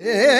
এ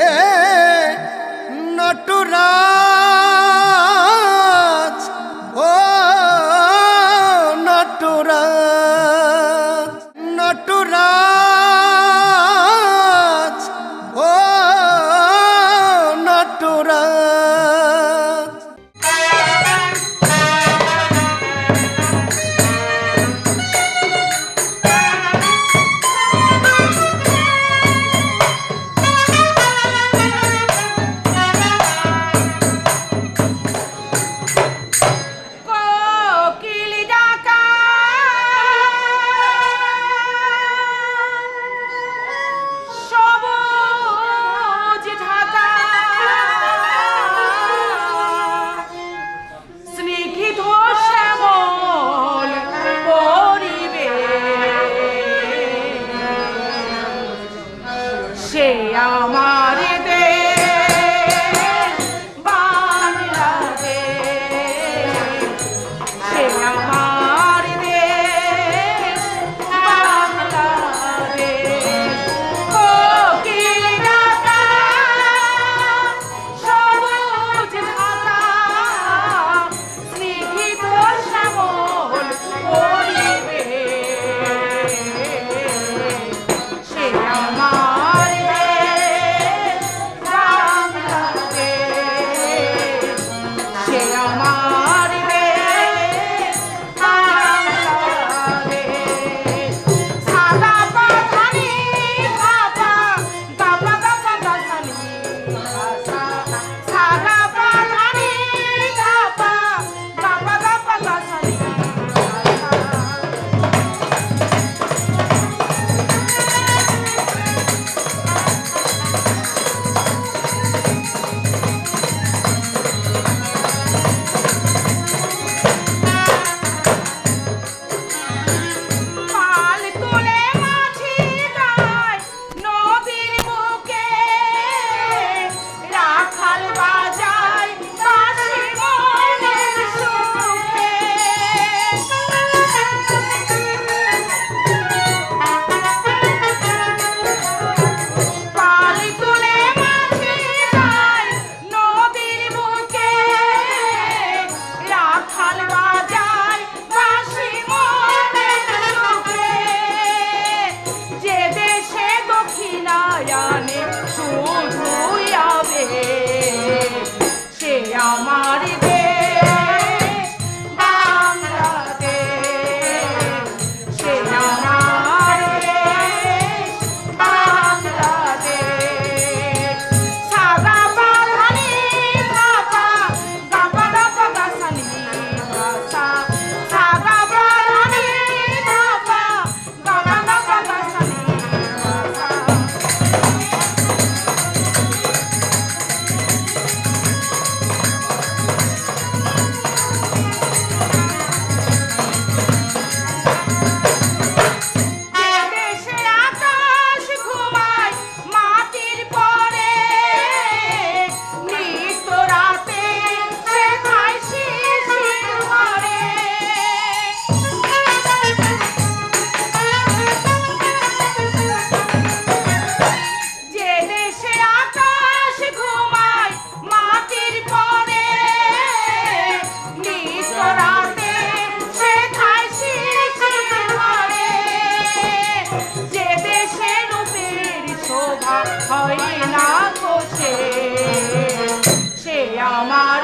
আমার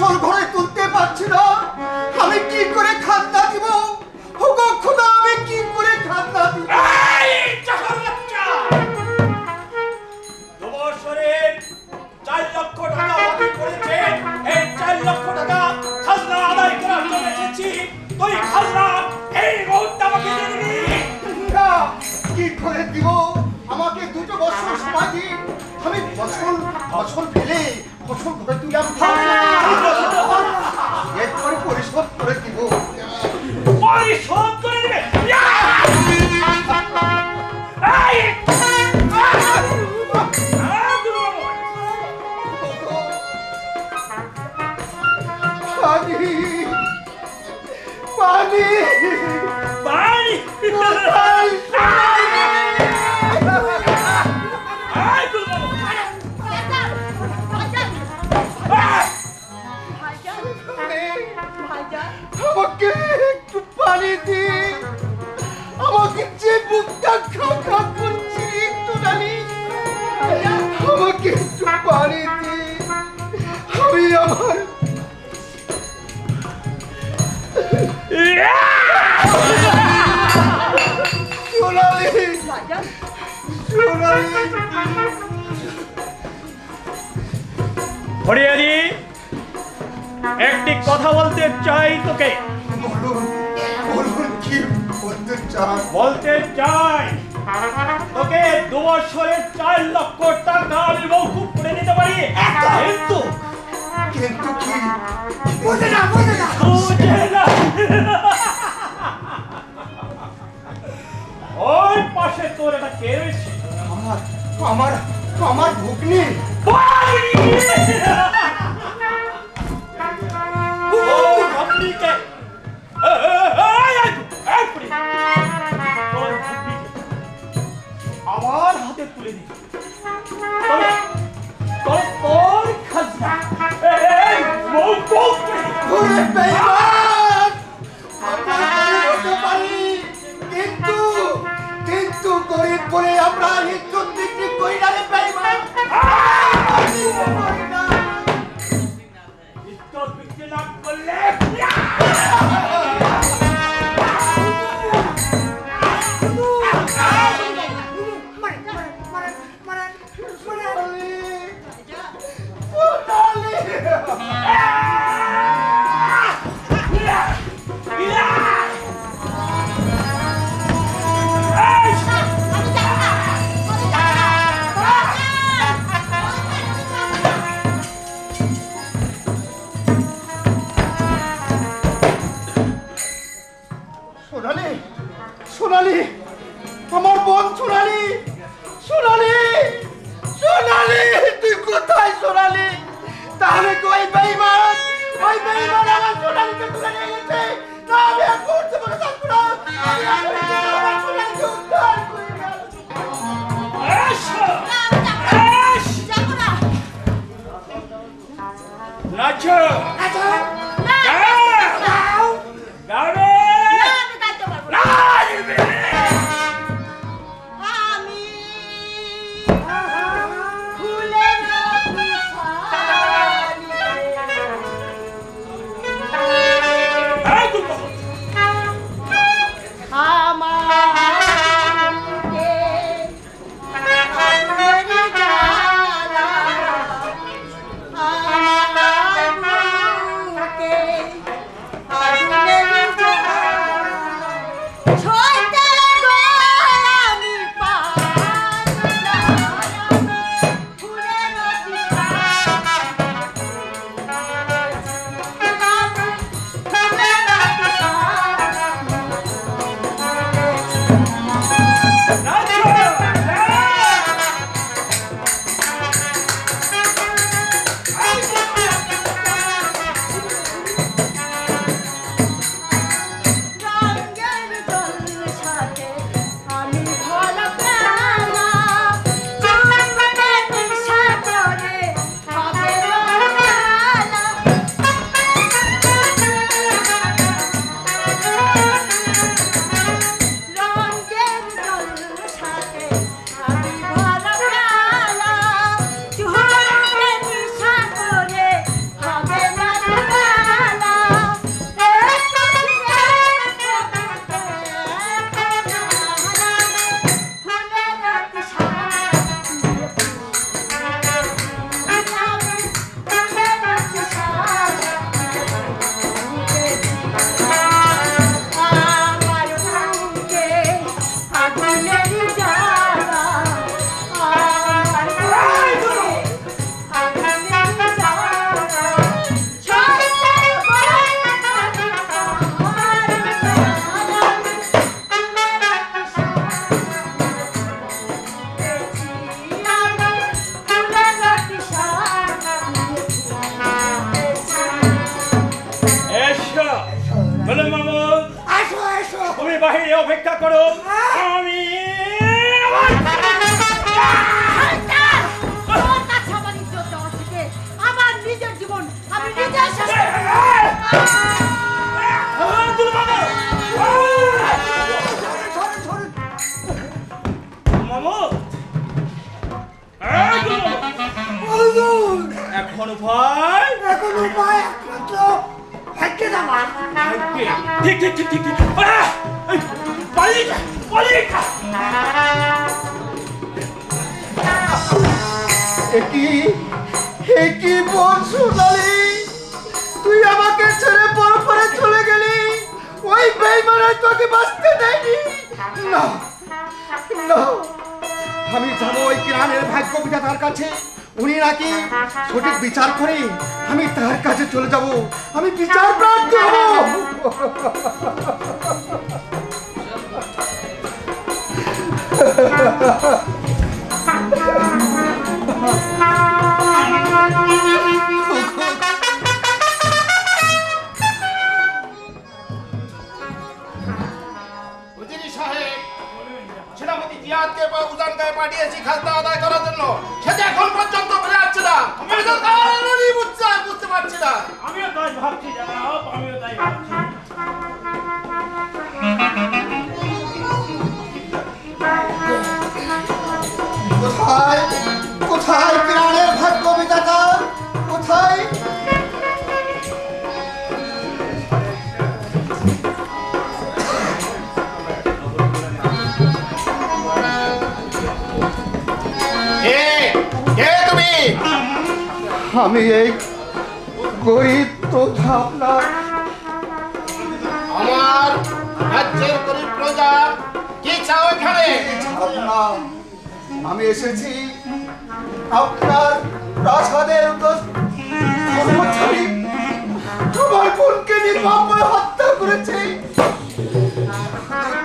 বছর ঘরে আমাকে একটু পানি দিন আমাকে যে বুকটা খা খা করছি একটু নানি আমাকে একটু পানি দিন আমি আমার সোনালি সোনালি হরিয়ারি একটি কথা বলতে চাই তোকে। বলতে চাই তোকে দু বছরের চার লক্ষ টাকা আমি করে নিতে পারি। কিন্তু কিন্তু কি? বুঝে না বুঝে না। বুঝে না। ওর পাশে তোর এটা কে রয়েছে? আমার আমার আমার ভুগনি। এখন ভাই এখন উপায় একমাত্র ভাগ্যে দেওয়া ঠিক ঠিক ঠিক ঠিক ঠিক! এই, পালিয়ে যা পালিয়ে যা। একই একই বোন সোনালি? তুই আমাকে ছেড়ে পর পরে চলে গেলি? ওই বেইমানে তোকে বাঁচতে দেয়নি? না না আমি যাব ওই গ্রামের ভাগ্য বিধাতার কাছে। উনি নাকি সঠিক বিচার করে আমি তার কাছে চলে যাব। আমি বিচার প্রার্থী হব। জিয়াদকে উজান গায়ে পাঠিয়েছি খাজনা আদায় করার জন্য। সে যে এখন পর্যন্ত ফিরে আসছে না আমি তো কারণই বুঝতে বুঝতে পারছি না। আমিও তাই ভাবছি জানাব আমিও তাই ভাবছি। কোথায়? কোথায় গ্রামের ভাগ্য বিধাতা? কোথায় আমি এই গরিব তো আপনার আমার রাজ্যের গরিব প্রজা কি চাও এখানে? আমি এসেছি আপনার প্রাসাদের কর্মচারী তোমার বোনকে নির্মমভাবে হত্যা করেছে।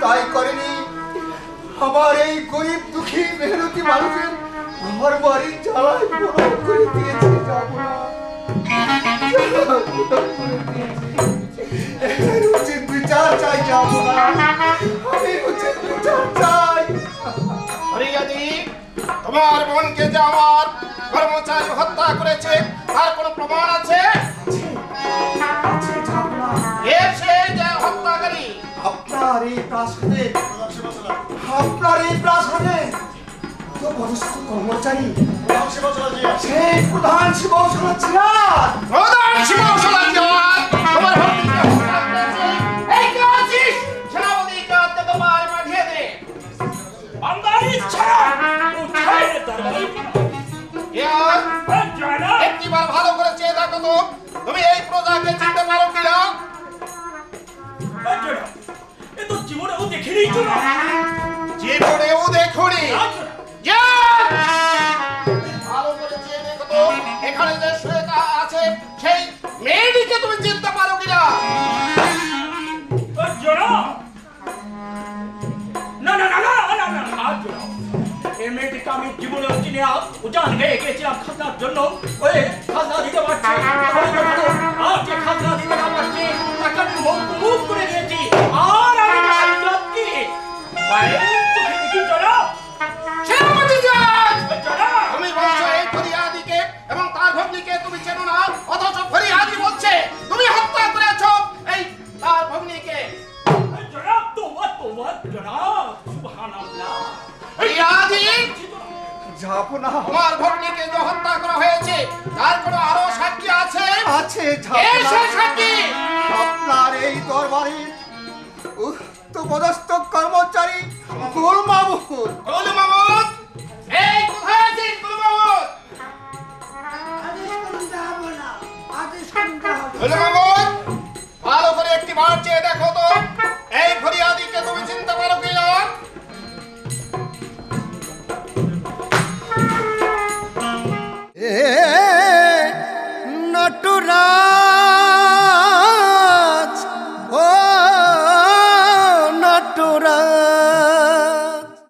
তাই করেনি। আমার এই গরিব দুঃখী মেহনতি মানুষের ঘর বাড়ি জ্বালায় পুরো করে দিয়েছে যাব না। জ্বালায় পুরো করে দিয়েছে। এর উচিত বিচার চাই যাব আমি উচিত বিচার চাই তোমার বোনকে যে আমার কর্মচারী হত্যা করেছে তার কোনো প্রমাণ আছে আপনার এই প্রাসাদে আপনার এই প্রাসাদে পদস্থ কর্মচারী সে প্রধান শিব সনাচিরাত প্রধান শিব সনাচিরাত তোমার এই কাজিস সেনাপতি কাতে তোমার মাঠে দে বান্দারি ছাড়া উঠাই দরবারে ইয়ার জানা একবার ভালো করে চেয়ে দেখো তো তুমি এই প্রজাকে চিনতে পারো কি না এ তো জীবনেও দেখিনি তো জীবনেও দেখুনি এখানে যে শুয়ে আছে, সেই মেয়েটিকে তুমি চিনতে পারো কিনা? এই মেয়েটিকে আমি জীবনে আর আমি আর যাব না। আমার ভগ্নিকে যে হত্যা করা হয়েছে তার কোনো আরও সাক্ষী আছে? আছে সাক্ষী! আপনার এই দরবারে উক্ত পদস্থ কর্মচারী গোল মামুদ